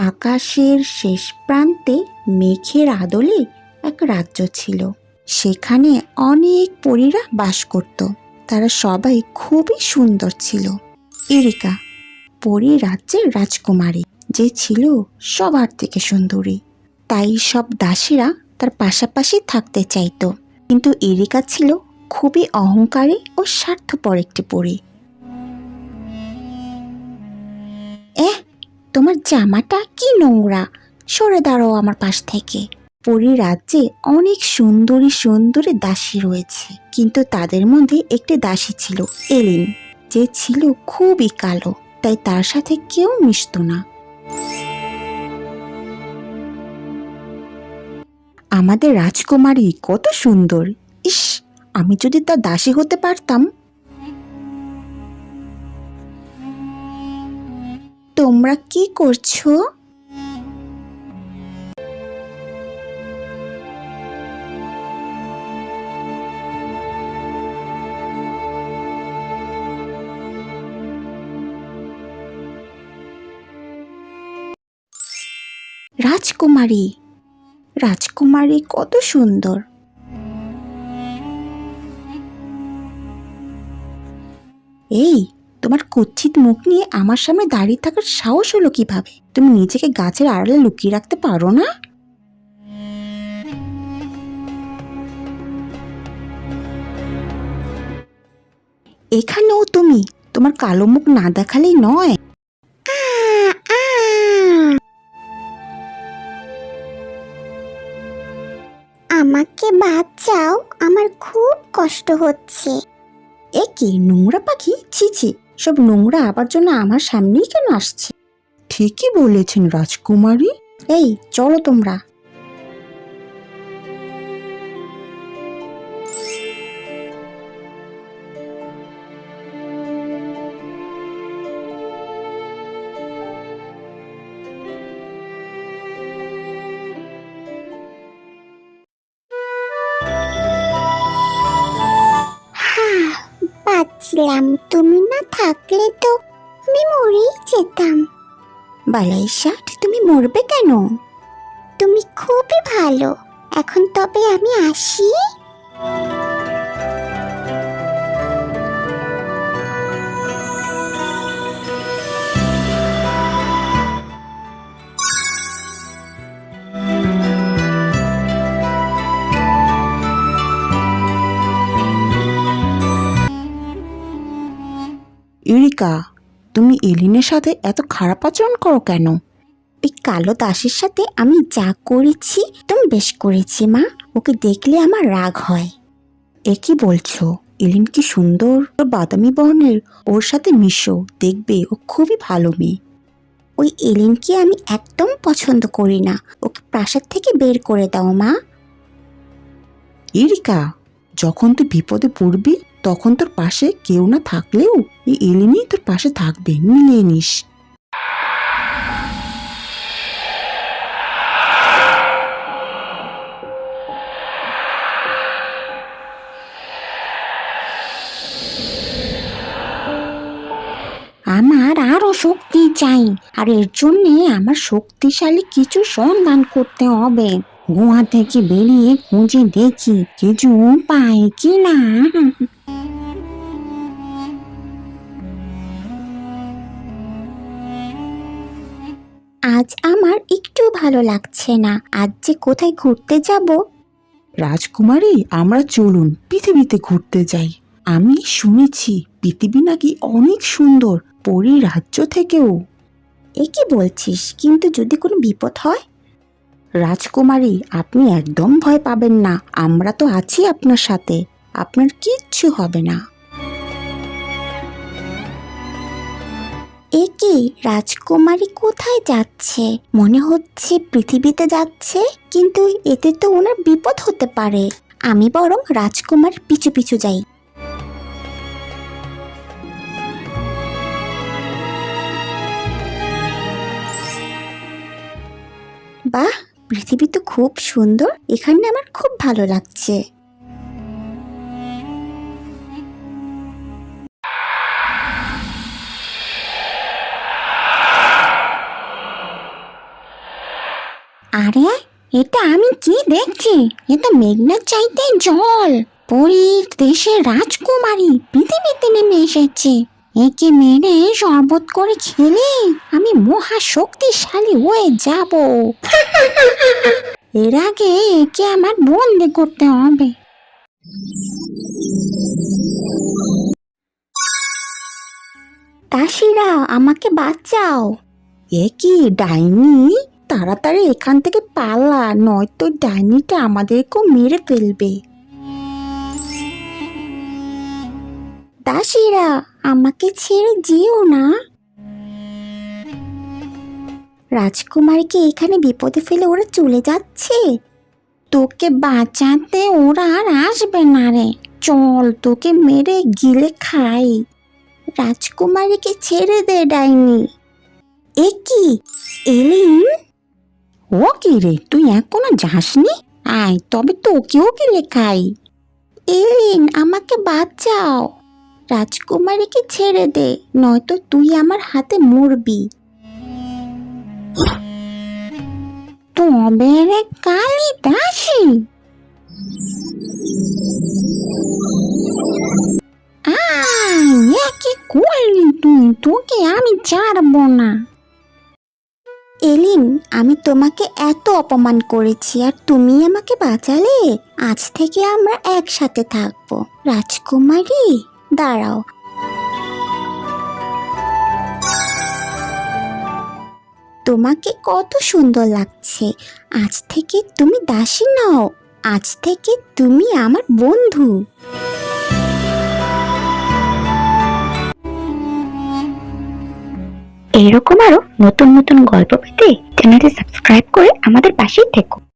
আকাশের শেষ প্রান্তে মেঘের আদলে এক রাজ্য ছিল। সেখানে অনেক পরীরা বাস করত। তারা সবাই খুবই সুন্দর ছিল। এরিকা, পরী রাজ্যের রাজকুমারী, যে ছিল সবার থেকে সুন্দরী। তাই সব দাসীরা তার পাশাপাশি থাকতে চাইতো। কিন্তু এরিকা ছিল খুবই অহংকারী ও স্বার্থপর একটি পরী। তোমার জামাটা কি নোংরা? সরে দাঁড়াও আমার পাশ থেকে। পুরী রাজ্যে অনেক সুন্দরী সুন্দরী দাসী রয়েছে, কিন্তু তাদের মধ্যে একটি দাসী ছিল এলিন। যে ছিল খুবই কালো, তাই তার সাথে কেউ মিশত না। আমাদের রাজকুমারী কত সুন্দর। ইস, আমি যদি তার দাসী হতে পারতাম তোমরা কি করছ? রাজকুমারী রাজকুমারী কত সুন্দর। এই তোমার কুচ্ছিত মুখ নিয়ে আমার সামনে দাঁড়িয়ে থাকার সাহস হলো কীভাবে? তুমি নিজেকে গাছের আড়ালে লুকিয়ে রাখতে পারো না? এখানেও তুমি তোমার কালো মুখ না দেখালেই নয়। আমাকে বাঁচাও আমার খুব কষ্ট হচ্ছে। এ কি নোংরা পাখি? ছি ছি। সব নোংরা আবার জন্য আমার সামনেই কেন আসছে? ঠিকই বলেছেন রাজকুমারী। এই চলো তোমরা। বাঁচলাম তুমি না থাকলে তো আমি মরেই যেতাম। বালাই ষাট, তুমি মরবে কেন? তুমি খুবই ভালো। এখন তবে আমি আসি। ইরিকা, তুমি এলিনের সাথে এত খারাপ আচরণ করো কেন? ওই কালো দাসের সাথে আমি যা করেছি, তুমি বেশ করেছি, মা। ওকে দেখলে আমার রাগ হয়। এ কি বলছো? এলিন কি সুন্দর? ওর বাদামি বর্ণের ওর সাথে মিশো, দেখবে ও খুবই ভালো মেয়ে। ওই এলিনকে আমি একদম পছন্দ করি না। ওকে প্রাসাদ থেকে বের করে দাও, মা। ইরিকা যখন তুই বিপদে পড়বি, তখন তোর পাশে কেউ না থাকলেও এই এলিনই তোর পাশে থাকবে, মিলিয়ে নিস। আমার আরও শক্তি চাই, আর এর জন্যে আমার শক্তিশালী কিছু সন্ধান করতে হবে। গুহা থেকে বেরিয়ে খুঁজে দেখি কিছু পাই কি না আজ আমার একটু ভালো লাগছে না। আজ যে কোথায় ঘুরতে যাব? রাজকুমারী আমরা চলুন পৃথিবীতে ঘুরতে যাই। আমি শুনেছি পৃথিবী নাকি অনেক সুন্দর পরী রাজ্য থেকেও। এ কি বলছিস? কিন্তু যদি কোনো বিপদ হয়? রাজকুমারী, আপনি একদম ভয় পাবেন না। আমরা তো আছি আপনার সাথে। আপনার কিচ্ছু হবে না। এ রাজকুমারী কোথায় যাচ্ছে? মনে হচ্ছে পৃথিবীতে যাচ্ছে, কিন্তু এতে তো ওনার বিপদ হতে পারে। আমি বরং রাজকুমার পিছু পিছু যাই। পৃথিবী তো খুব সুন্দর, এখানে আমার খুব ভালো লাগছে। আরে, এটা আমি কি দেখছি? এটা মেঘনার চাইতে জল। পরীর দেশের রাজকুমারী, পৃথিবীতে নেমে এসেছে। একে মেরে শরবত করে খেলে আমি মহা শক্তিশালী হয়ে যাব। এর আগে একে আমার বন্দি করতে হবে। দাসীরা, আমাকে বাঁচাও। এ কি ডাইনি? তাড়াতাড়ি এখান থেকে পালা, নয়তো ডাইনিটা আমাদেরকেও মেরে ফেলবে। দাসীরা আমাকে ছেড়ে যেও না। রাজকুমারীকে এখানে বিপদে ফেলে ওরা চলে যাচ্ছে। তোকে বাঁচাতে ওরা আর আসবে না রে। চল, তোকে মেরে গিলে খাই। রাজকুমারীকে ছেড়ে দে, ডাইনি। এ কি? এলিন? ও কি রে, তুই এখনও যাসনি? আয়, তবে তোকেও গিলে খাই। এলিন, আমাকে বাঁচাও। রাজকুমারীকে ছেড়ে দে, নয়তো তুই আমার হাতে মরবি। তবে রে কালি দাসী। কি করলি তুই, তোকে আমি ছাড়বো না। এলিন, আমি তোমাকে এত অপমান করেছি, আর তুমি আমাকে বাঁচালে? আজ থেকে আমরা একসাথে থাকব। রাজকুমারী? দাঁড়াও। তোমাকে কত সুন্দর লাগছে। আজ থেকে তুমি দাসী নও, আজ থেকে তুমি আমার বন্ধু। এইরকম আরও নতুন নতুন গল্প পেতে চ্যানেলটি সাবস্ক্রাইব করে আমাদের পাশেই থেকো।